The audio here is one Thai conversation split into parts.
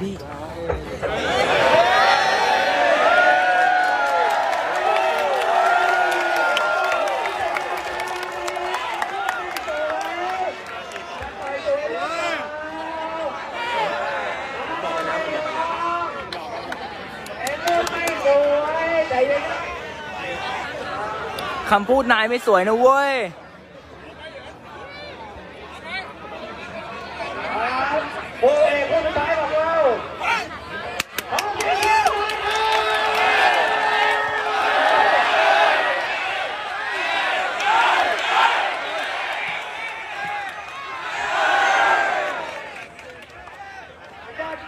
พี่คำพูดนายไม่สวยนะเว้ย โบเอกคนสุดท้ายของเราเอาเสียง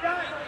ข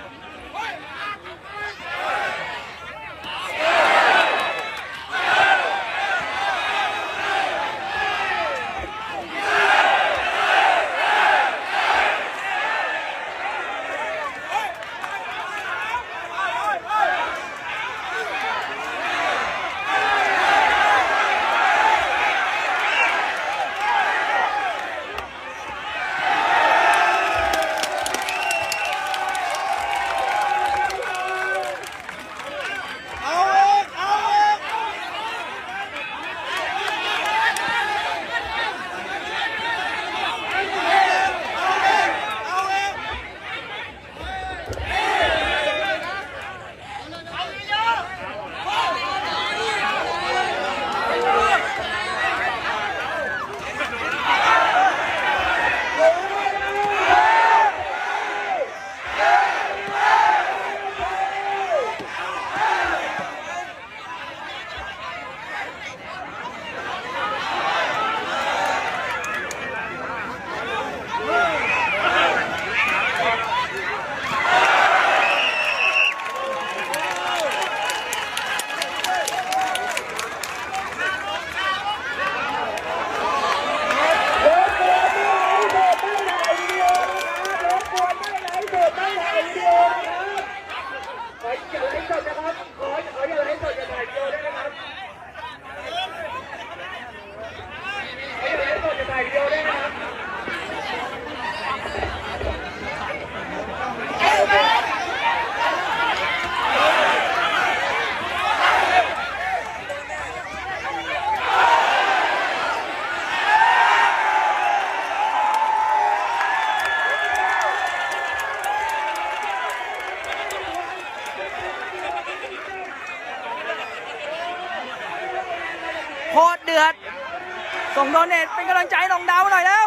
ส่งโดเนทเป็นกำลังใจน้องดาวหน่อยแล้ว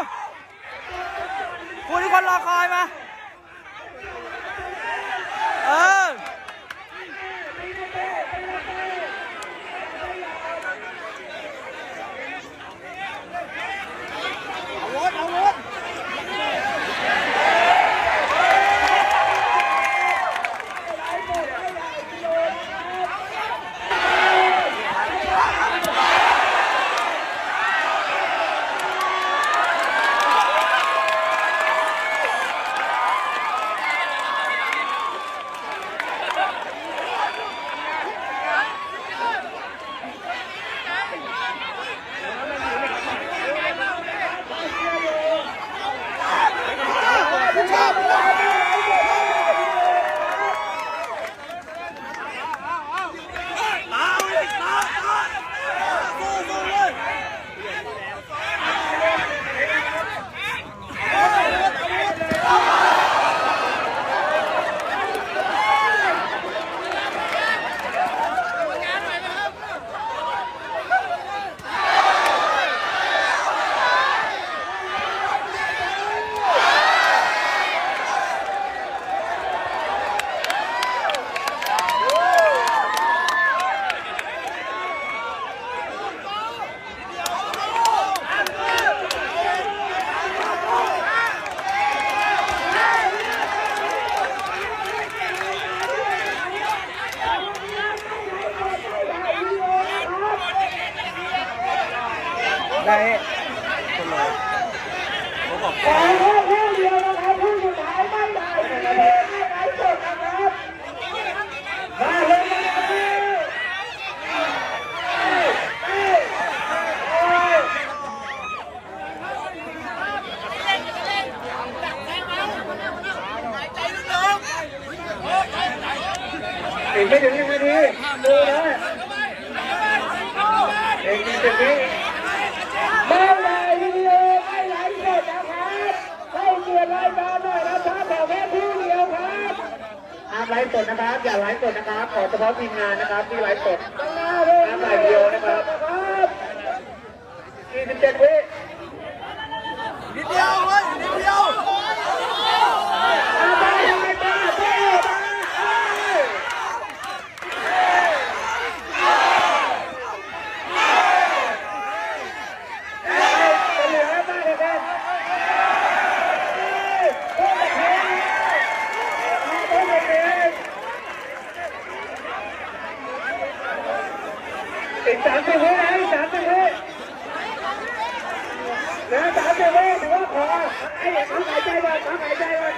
คุณทุกคนรอคอยมา เออ ช้คนเลยผมบอกแข่งแค่คู่เดียวนะครับคู่สุดท้ายไม่ได้ไม่ได้ไม่จบนะครับมาเลยนะครับอีกไม่ถึงหนึ่งนาทีดูนะเอกมีเจ็บนี้ ไลฟ์สดนะครับ อย่าไลฟ์สดนะครับ ขอเฉพาะทีมงานนะครับที่ไลฟ์สดห้ามถ่ายวิดียวนะครับ27วินิดเดียวเว้ยนิดเดียว อาไปไปไปไปเหลือมากเลยครับ อีกสามสิบวินะอีกสามสิบวินะสามสิบวิถือว่าขอไอ้พักหายใจก่อนพักหายใจก่อน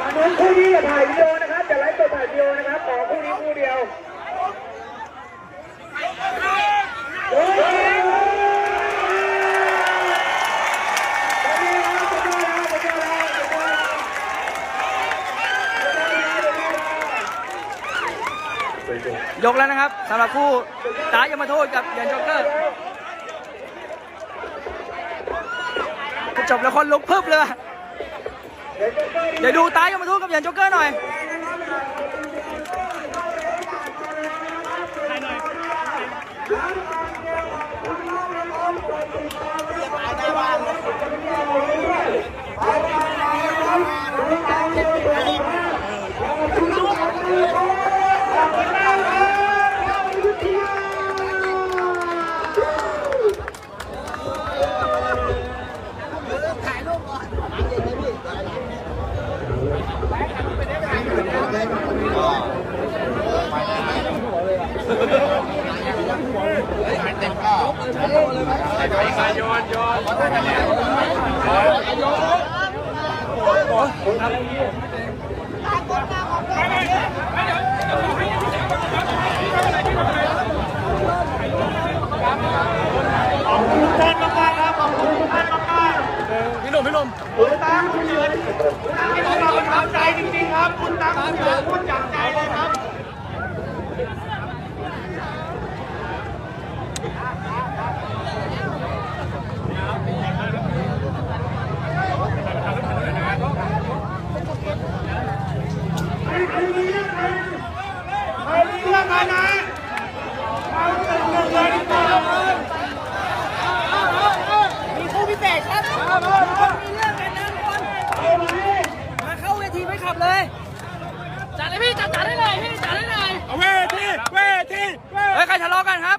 ตอนนั้นคู่นี้อย่าถ่ายวิดีโอนะครับ จะไลฟ์สดถ่ายวิดีโอนะครับขอคู่นี้คู่เดียวโอ้ยสุดยอดแล้วสุดยอดแล้วสุด ยกแล้วนะครับสำหรับคู่ตายามาโทษกับยันจ็อกเกอร์จบแล้วคนลุกพึบเลย เดี๋ยวดูตายามาโทษกับยันจ็อกเกอร์หน่อย พี่หนุ่มพี่หนุ่ม คุณตามคุณเฉินคุณตามคุณทำใจจริงๆครับ คุณตามคุณเฉินพูดจากใจเลยครับใครมีเรื่องกันใครมีเรื่องกันนะเอาหนึ่งหนึ่งเลยดีกว่า มีคู่พิเศษครับมีเรื่องกันนะทุกคน เอาไหม มาเข้าเวทีไม่ขับเลยจัดเลยพี่จัดจัดได้เลยพี่จัดได้เลย เวทีเวทีเว เฮ้ยใครทะเลาะกันครับ